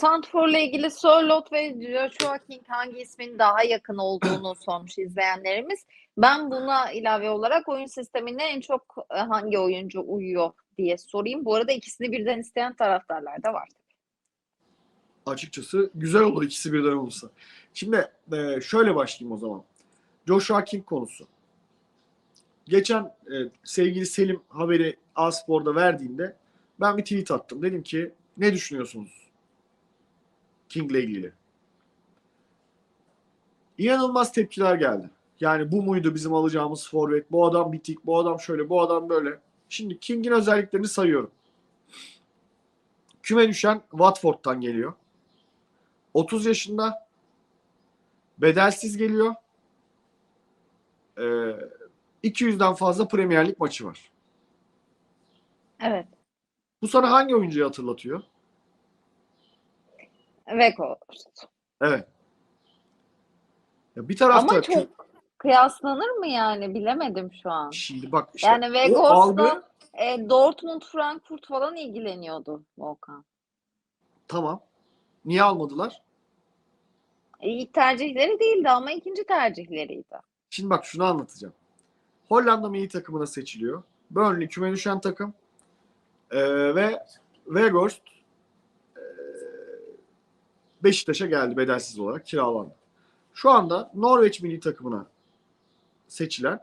Santfor'la ilgili Sörloth ve Joshua King hangi ismin daha yakın olduğunu sormuş izleyenlerimiz. Ben buna ilave olarak oyun sistemine en çok e, hangi oyuncu uyuyor diye sorayım. Bu arada ikisini birden isteyen taraftarlar da var. Açıkçası güzel olur ikisi birden olursa. Şimdi e, şöyle başlayayım o zaman. Joshua King konusu. Geçen e, sevgili Selim haberi A-Spor'da verdiğinde ben bir tweet attım. Dedim ki ne düşünüyorsunuz King'le ilgili? İnanılmaz tepkiler geldi. Yani bu muydu bizim alacağımız forvet? Bu adam bitik, bu adam şöyle, bu adam böyle. Şimdi King'in özelliklerini sayıyorum. Küme düşen Watford'dan geliyor. 30 yaşında. Bedelsiz geliyor. Ee, 200'den fazla Premier Lig maçı var. Evet. Bu sana hangi oyuncuyu hatırlatıyor? Weghorst. Evet. Ya bir tarafta Ama çok kıyaslanır mı yani bilemedim şu an. şimdi bak işte Yani Weghorst'la algı e, Dortmund, Frankfurt falan ilgileniyordu Volkan. tamam. Niye almadılar? E, ilk tercihleri değildi ama ikinci tercihleriydi. Şimdi bak şunu anlatacağım. Hollanda milli takımına seçiliyor. Burnley küme düşen takım. Ee, ve Weghorst Beşiktaş'a geldi bedelsiz olarak kiralandı. Şu anda Norveç milli takımına seçilen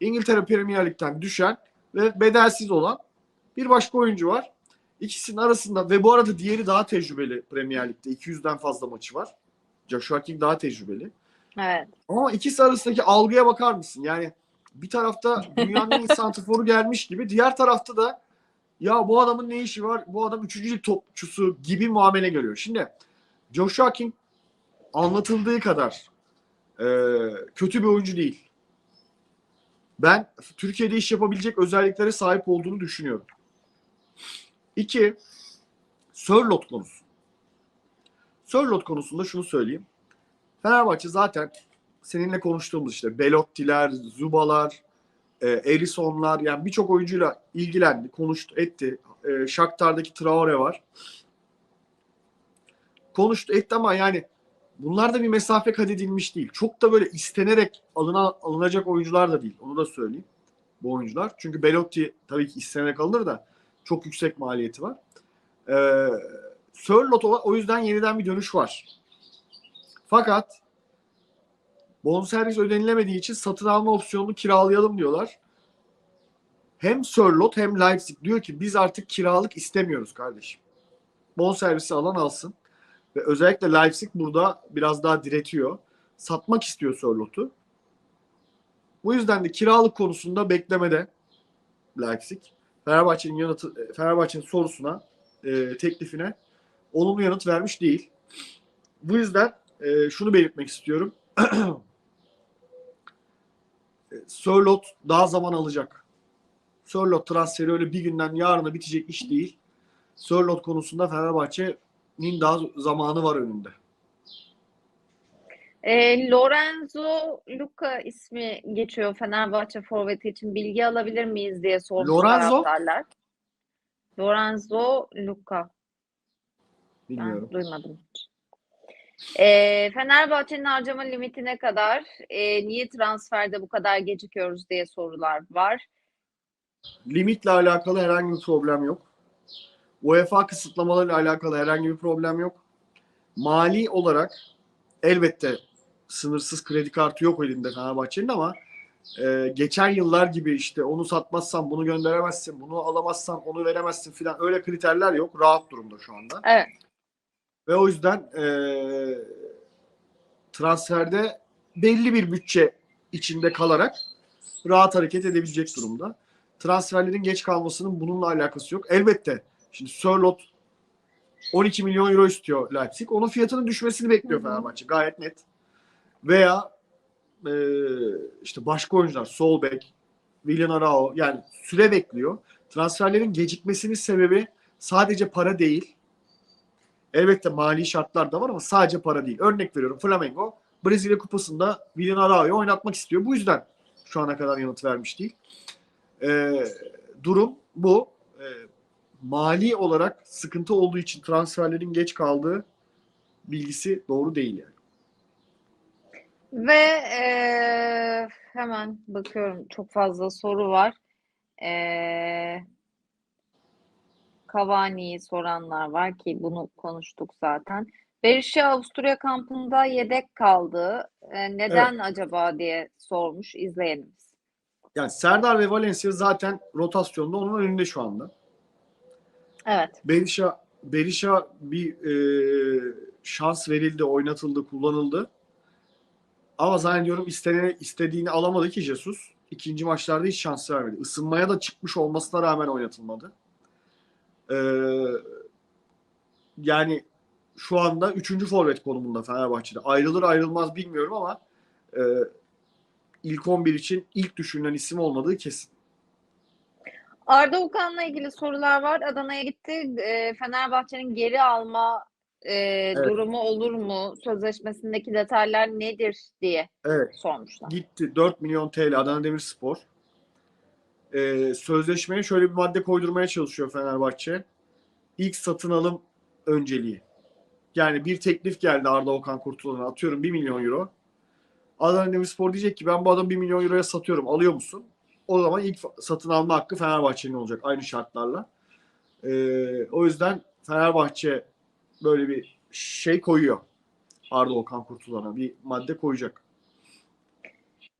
İngiltere Premier Lig'den düşen ve bedelsiz olan bir başka oyuncu var. İkisinin arasında ve bu arada diğeri daha tecrübeli Premier Lig'de. 200'den fazla maçı var. Joshua King daha tecrübeli. Evet. Ama ikisi arasındaki algıya bakar mısın? Yani bir tarafta dünyanın en iyi santraforu gelmiş gibi diğer tarafta da ya bu adamın ne işi var? Bu adam 3. lig topçusu gibi muamele görüyor. Şimdi Joshua King anlatıldığı kadar e, kötü bir oyuncu değil. Ben Türkiye'de iş yapabilecek özelliklere sahip olduğunu düşünüyorum. İki, Sörlot konusu. Sörlot konusunda şunu söyleyeyim. Fenerbahçe zaten seninle konuştuğumuz işte Belotti'ler, Zubalar, e, Erison'lar yani birçok oyuncuyla ilgilendi, konuştu, etti. E, Shakhtar'daki Traore var. Konuştu, etti ama yani bunlar da bir mesafe kat edilmiş değil. Çok da böyle istenerek alına, alınacak oyuncular da değil. Onu da söyleyeyim. Bu oyuncular. Çünkü Belotti tabii ki istenerek alınır da çok yüksek maliyeti var. Ee, Sörlot o yüzden yeniden bir dönüş var. Fakat bonservis ödenilemediği için satın alma opsiyonunu kiralayalım diyorlar. Hem Sörlot hem Leipzig diyor ki biz artık kiralık istemiyoruz kardeşim. Bonservisi alan alsın. Ve özellikle Leipzig burada biraz daha diretiyor. Satmak istiyor Sörlot'u. Bu yüzden de kiralık konusunda beklemede Leipzig. Fenerbahçe'nin yanıtı Fenerbahçe'nin sorusuna, e, teklifine olumlu yanıt vermiş değil. Bu yüzden e, şunu belirtmek istiyorum. Sörlot daha zaman alacak. Sörlot transferi öyle bir günden yarına bitecek iş değil. Sörlot konusunda Fenerbahçe'nin daha zamanı var önünde. E, Lorenzo Luca ismi geçiyor Fenerbahçe forveti için. Bilgi alabilir miyiz diye sormuş Lorenzo? taraftarlar. Lorenzo Luca. Ben Bilmiyorum. duymadım hiç. E, Fenerbahçe'nin harcama limiti ne kadar? E, niye transferde bu kadar gecikiyoruz diye sorular var. Limitle alakalı herhangi bir problem yok. UEFA kısıtlamalarıyla alakalı herhangi bir problem yok. Mali olarak elbette sınırsız kredi kartı yok elinde Fenerbahçe'nin ama e, geçen yıllar gibi işte onu satmazsan bunu gönderemezsin, bunu alamazsan onu veremezsin filan öyle kriterler yok. Rahat durumda şu anda. Evet. Ve o yüzden e, transferde belli bir bütçe içinde kalarak rahat hareket edebilecek durumda. Transferlerin geç kalmasının bununla alakası yok. Elbette şimdi Sörlot 12 milyon euro istiyor Leipzig. Onun fiyatının düşmesini bekliyor Hı hı. Fenerbahçe. Gayet net. Veya e, işte başka oyuncular Solbek, Willian Arao yani süre bekliyor. Transferlerin gecikmesinin sebebi sadece para değil. Elbette mali şartlar da var ama sadece para değil. Örnek veriyorum Flamengo Brezilya Kupası'nda Willian oynatmak istiyor. Bu yüzden şu ana kadar yanıt vermiş değil. Ee, durum bu. Ee, mali olarak sıkıntı olduğu için transferlerin geç kaldığı bilgisi doğru değil yani. Ve eee, hemen bakıyorum çok fazla soru var. Eee Cavani'yi soranlar var ki bunu konuştuk zaten. Berisha Avusturya kampında yedek kaldı. Eee, neden acaba diye sormuş izleyenimiz. Yani Serdar ve Valencia zaten rotasyonda onun önünde şu anda. Evet. Berisha Berisha bir e, şans verildi, oynatıldı, kullanıldı. Ama zannediyorum istene, istediğini alamadı ki Jesus. İkinci maçlarda hiç şans vermedi. Isınmaya da çıkmış olmasına rağmen oynatılmadı. Ee, yani şu anda üçüncü forvet konumunda Fenerbahçe'de. Ayrılır ayrılmaz bilmiyorum ama e, ilk 11 için ilk düşünülen isim olmadığı kesin. Arda Okan'la ilgili sorular var. Adana'ya gitti. Eee, Fenerbahçe'nin geri alma eee, durumu olur mu? Sözleşmesindeki detaylar nedir diye Evet. sormuşlar. Gitti 4 milyon TL Adana Demirspor. Ee, sözleşmeye şöyle bir madde koydurmaya çalışıyor Fenerbahçe. İlk satın alım önceliği. Yani bir teklif geldi Arda Okan Kurtulan'a atıyorum 1 milyon euro. Adana Demirspor diyecek ki ben bu adamı 1 milyon euroya satıyorum alıyor musun? O zaman ilk satın alma hakkı Fenerbahçe'nin olacak aynı şartlarla. Ee, o yüzden Fenerbahçe böyle bir şey koyuyor. Arda Okan Kurtulan'a bir madde koyacak.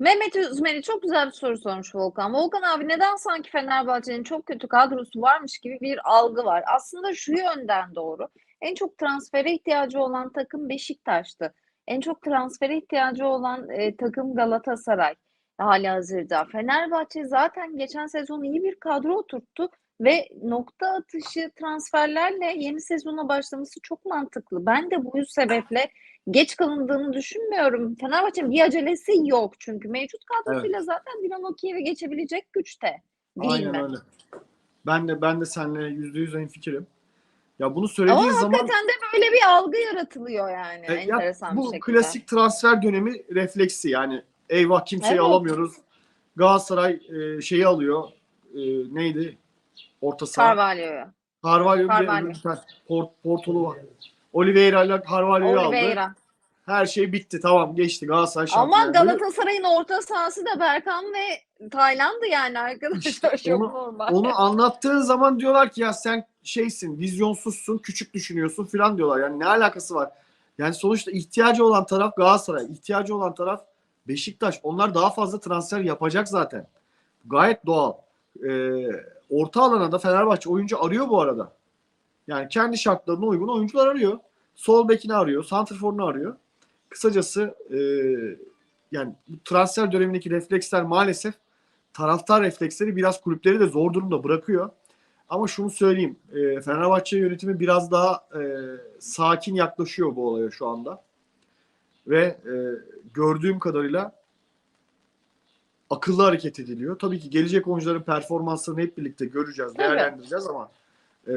Mehmet Üzmeli çok güzel bir soru sormuş Volkan. Volkan abi neden sanki Fenerbahçe'nin çok kötü kadrosu varmış gibi bir algı var? Aslında şu yönden doğru. En çok transfere ihtiyacı olan takım Beşiktaş'tı. En çok transfere ihtiyacı olan e, takım Galatasaray halihazırda. Fenerbahçe zaten geçen sezon iyi bir kadro oturttu ve nokta atışı transferlerle yeni sezona başlaması çok mantıklı. Ben de bu sebeple geç kalındığını düşünmüyorum. Fenerbahçe'nin bir acelesi yok çünkü mevcut kadrosuyla zaten Dinamo Kiev'i geçebilecek güçte. Değil Aynen mi? öyle. Ben de ben de seninle yüzde yüz fikrim. Ya bunu söylediğin Ama zaman hakikaten de böyle bir algı yaratılıyor yani e, ya bir bu şekilde. klasik transfer dönemi refleksi yani eyvah kimseyi Evet. alamıyoruz. Galatasaray e, şeyi alıyor. E, neydi? Orta saha. Carvalho'yu. Carvalho bir Carvalho. bir Port, Portolu var. Oliveira ile Carvalho'yu aldı. Oliveira. Her şey bitti. Tamam geçti. Galatasaray şampiyon. Ama Galatasaray'ın orta sahası da Berkan ve Tayland'ı yani arkadaşlar İşte çok onu- normal. Onu anlattığın zaman diyorlar ki ya sen şeysin, vizyonsuzsun, küçük düşünüyorsun filan diyorlar. Yani ne alakası var? Yani sonuçta ihtiyacı olan taraf Galatasaray, ihtiyacı olan taraf Beşiktaş. Onlar daha fazla transfer yapacak zaten. Gayet doğal. Ee, orta alana da Fenerbahçe oyuncu arıyor bu arada. Yani kendi şartlarına uygun oyuncular arıyor. Sol bekini arıyor, santrforunu arıyor. Kısacası e, yani bu transfer dönemindeki refleksler maalesef taraftar refleksleri biraz kulüpleri de zor durumda bırakıyor. Ama şunu söyleyeyim. E, Fenerbahçe yönetimi biraz daha e, sakin yaklaşıyor bu olaya şu anda. Ve e, gördüğüm kadarıyla akıllı hareket ediliyor. Tabii ki gelecek oyuncuların performanslarını hep birlikte göreceğiz, değerlendireceğiz ama e,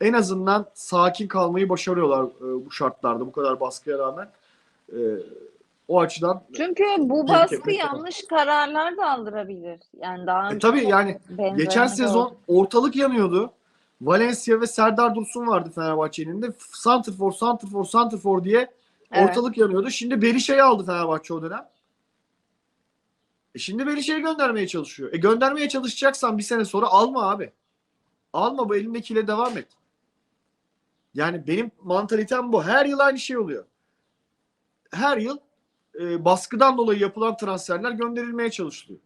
en azından sakin kalmayı başarıyorlar e, bu şartlarda, bu kadar baskıya rağmen. E, o açıdan Çünkü bu baskı yanlış kararlar da aldırabilir. Yani daha E tabii yani Geçen sezon ortalık yanıyordu. Valencia ve Serdar Dursun vardı Fenerbahçe'nin de. Santrfor, Santrfor, Santrfor diye Evet. ortalık yanıyordu. Şimdi Berisha'yı aldı Fenerbahçe o dönem. E şimdi Berisha'yı göndermeye çalışıyor. E göndermeye çalışacaksan bir sene sonra alma abi. Alma bu elindekiyle devam et. Yani benim mantalitem bu. Her yıl aynı şey oluyor. Her yıl e, baskıdan dolayı yapılan transferler gönderilmeye çalışılıyor.